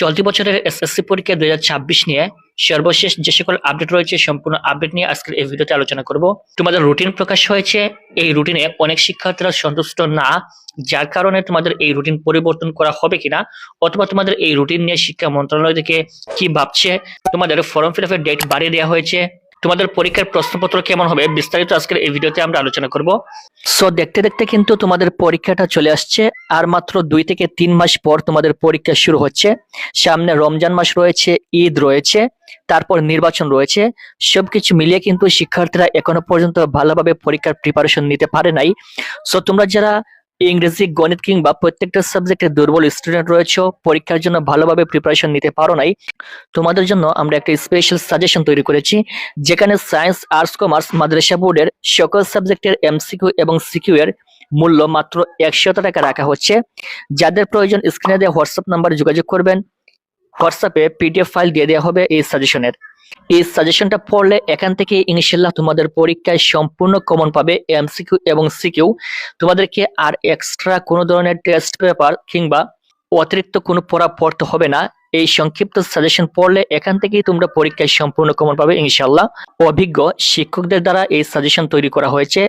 চলতি বছরের এসএসসি পরীক্ষা দুই ছাব্বিশ নিয়ে সর্বশেষ যে সকল আপডেট রয়েছে সম্পূর্ণ আপডেট নিয়ে আজকের এই ভিডিওতে আলোচনা করব। তোমাদের রুটিন প্রকাশ হয়েছে, এই রুটিনে অনেক শিক্ষার্থীরা সন্তুষ্ট না, যার কারণে তোমাদের এই রুটিন পরিবর্তন করা হবে কিনা, অথবা তোমাদের এই রুটিন নিয়ে শিক্ষা মন্ত্রণালয় থেকে কি ভাবছে, তোমাদের ফর্ম ফিল আপের ডেট বাড়িয়ে দেওয়া হয়েছে তোমাদের পরীক্ষার প্রশ্নপত্র কেমন হবে বিস্তারিত আজকের এই ভিডিওতে আমরা আলোচনা করব। সো দেখতে দেখতে কিন্তু তোমাদের পরীক্ষাটা চলে আসছে, আর মাত্র দুই থেকে তিন মাস পর তোমাদের পরীক্ষা শুরু হচ্ছে। সামনে রমজান মাস রয়েছে, ঈদ রয়েছে, তারপর নির্বাচন রয়েছে। সবকিছু মিলিয়ে কিন্তু শিক্ষার্থীরা এখনও পর্যন্ত ভালোভাবে পরীক্ষার প্রিপারেশন নিতে পারে নাই। সো তোমরা যারা ইংরেজি, গণিত কিংবা প্রত্যেকটা সাবজেক্টে দুর্বল স্টুডেন্ট রয়েছে, পরীক্ষার জন্য ভালোভাবে প্রিপারেশন নিতে পারো নাই। তোমাদের জন্য আমরা একটা স্পেশাল সাজেশন তৈরি করেছি, যেখানে সায়েন্স আর্টস কমার্স মাদ্রাসা বোর্ডের সকল সাবজেক্টের এমসিকিউ এবং সিকিউ এর মূল্য মাত্র একশত টাকা রাখা হচ্ছে। যাদের প্রয়োজন স্ক্রিনে দেওয়া হোয়াটসঅ্যাপ নাম্বারে যোগাযোগ করবেন। হোয়াটসঅ্যাপে পিডিএফ ফাইল দিয়ে দেওয়া হবে এই সাজেশনের এই সাজেশনটা পড়লে এখান থেকে ইনশাল্লাহ তোমাদের পরীক্ষায় সম্পূর্ণ কমন পাবে এমসিকিউ এবং সিকিউ তোমাদেরকে আর এক্সট্রা কোনো ধরনের টেস্ট পেপার কিংবা অতিরিক্ত কোনো পড়া পড়তে হবে না। এই সংক্ষিপ্ত সাজেশন পড়লে এখান থেকেই তোমরা পরীক্ষায় সম্পূর্ণ কমন পাবে ইনশাল্লাহ অভিজ্ঞ শিক্ষকদের দ্বারা এই সাজেশন তৈরি করা হয়েছে।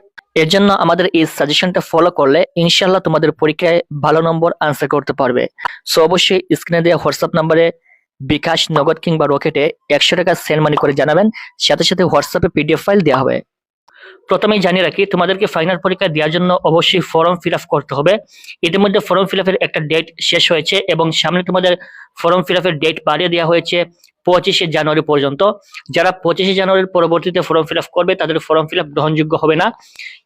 এর জন্য আমাদের এই সাজেশনটা ফলো করলে ইনশাল্লাহ তোমাদের পরীক্ষায় ভালো নম্বর আনসার করতে পারবে। সো অবশ্যই স্ক্রিনে দেওয়া হোয়াটসঅ্যাপ নাম্বারে বিকাশ নগদ কিংবা রকেটে একশো টাকা সেন্ড মানি করে জানাবেন। সাথে সাথে হোয়াটসঅ্যাপে পিডিএফ ফাইল দেওয়া হবে। প্রথমেই জানিয়ে রাখি, তোমাদেরকে ফাইনাল পরীক্ষা দেওয়ার জন্য অবশ্যই ফর্ম ফিল করতে হবে। ইতিমধ্যে ফর্ম ফিল একটা ডেট শেষ হয়েছে এবং সামনে তোমাদের ফর্ম ফিল ডেট বাড়িয়ে দেওয়া হয়েছে। পঁচিশে জানুয়ারি পর্যন্ত। যারা পঁচিশে জানুয়ারির পরবর্তীতে ফর্ম ফিল করবে, তাদের ফর্ম ফিল গ্রহণযোগ্য হবে না।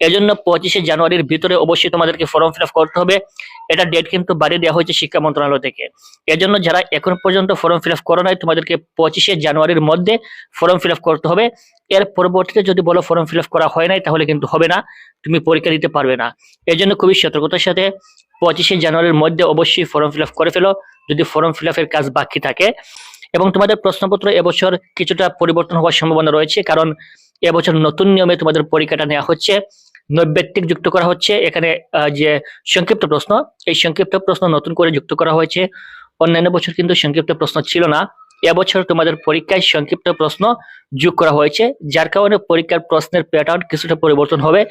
এজন্য পঁচিশে জানুয়ারির ভিতরে অবশ্যই তোমাদেরকে ফর্ম ফিল করতে হবে। এটা ডেট কিন্তু বাড়িয়ে দেওয়া হয়েছে শিক্ষা মন্ত্রণালয় থেকে। এজন্য যারা এখন পর্যন্ত ফর্ম ফিল করো নাই, তোমাদেরকে পঁচিশে জানুয়ারির মধ্যে ফর্ম ফিল করতে হবে। এর পরবর্তীতে যদি বলো ফর্ম ফিল করা হয় নাই, তাহলে কিন্তু হবে না। তুমি পরীক্ষা দিতে পারবে না। এর জন্য খুবই সতর্কতার সাথে পঁচিশে জানুয়ারির মধ্যে অবশ্যই ফর্ম ফিল করে ফেলো। যদি ফর্ম ফিল কাজ বাকি থাকে এবং তোমাদের প্রশ্নপত্র এবছর কিছুটা পরিবর্তন হওয়ার সম্ভাবনা রয়েছে, কারণ এবছর নতুন নিয়মে তোমাদের পরীক্ষাটা নেওয়া হচ্ছে নৈবেত্তিক যুক্ত করা হচ্ছে, এখানে যে সংক্ষিপ্ত প্রশ্ন, এই সংক্ষিপ্ত প্রশ্ন নতুন করে যুক্ত করা হয়েছে, অন্যান্য বছর কিন্তু সংক্ষিপ্ত প্রশ্ন ছিল না, এবছর তোমাদের পরীক্ষায় সংক্ষিপ্ত প্রশ্ন যোগ করা হয়েছে, যার কারণে পরীক্ষার প্রশ্নের প্যাটার্ন কিছুটা পরিবর্তন হবে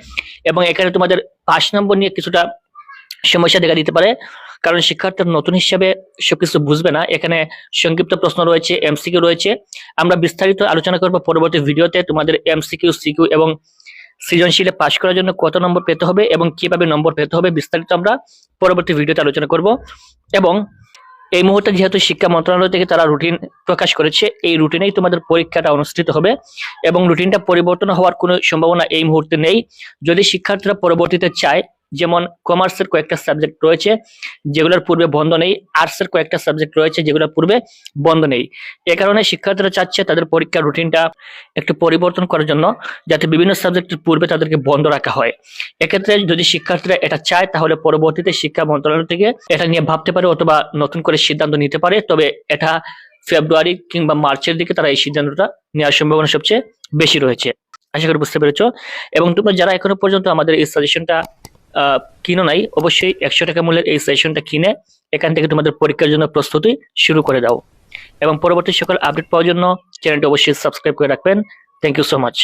এবং এখানে তোমাদের পাঁচ নম্বর নিয়ে কিছুটা সমস্যা দেখা দিতে পারে। কারণ শিক্ষার্থীর নতুন হিসাবে সবকিছু বুঝবে না। এখানে সংক্ষিপ্ত প্রশ্ন রয়েছে এমসিকিউ রয়েছে। আমরা বিস্তারিত আলোচনা করব পরবর্তী ভিডিওতে। তোমাদের এমসিকিউ সিকিউ এবং সৃজনশীলে পাশ করার জন্য কত নম্বর পেতে হবে এবং কীভাবে নম্বর পেতে হবে বিস্তারিত আমরা পরবর্তী ভিডিওতে আলোচনা করব। এবং এই মুহূর্তে যেহেতু শিক্ষা মন্ত্রণালয় থেকে তারা রুটিন প্রকাশ করেছে, এই রুটিনেই তোমাদের পরীক্ষাটা অনুষ্ঠিত হবে এবং রুটিনটা পরিবর্তন হওয়ার কোনো সম্ভাবনা এই মুহূর্তে নেই। যদি শিক্ষার্থীরা পরবর্তীতে চায় যেমন কমার্সের কয়েকটা সাবজেক্ট রয়েছে, যেগুলোর পূর্বে বন্ধ নেই আর্টসের কয়েকটা সাবজেক্ট রয়েছে, যেগুলোর পূর্বে বন্ধ নেই। এ কারণে শিক্ষার্থীরা চাচ্ছে তাদের পরীক্ষার রুটিনটা একটু পরিবর্তন করার জন্য যাতে বিভিন্ন সাবজেক্টের পূর্বে তাদেরকে বন্ধ রাখা হয়। এক্ষেত্রে যদি শিক্ষার্থীরা এটা চায়, তাহলে পরবর্তীতে শিক্ষা মন্ত্রণালয় থেকে এটা নিয়ে ভাবতে পারে অথবা নতুন করে সিদ্ধান্ত নিতে পারে। তবে এটা ফেব্রুয়ারি কিংবা মার্চের দিকে তারা এই সিদ্ধান্তটা নেওয়ার সম্ভাবনা সবচেয়ে বেশি রয়েছে। আশা করি বুঝতে পেরেছ। এবং তোমরা যারা এখনও পর্যন্ত আমাদের এই সাজেশনটা কিনো নাই, অবশ্যই একশো টাকা মূল্যের এই সেশনটা কিনে এখান থেকে তোমাদের পরীক্ষার জন্য প্রস্তুতি শুরু করে দাও। এবং পরবর্তী সকল আপডেট পাওয়ার জন্য চ্যানেলটি অবশ্যই সাবস্ক্রাইব করে রাখবেন। Thank you so much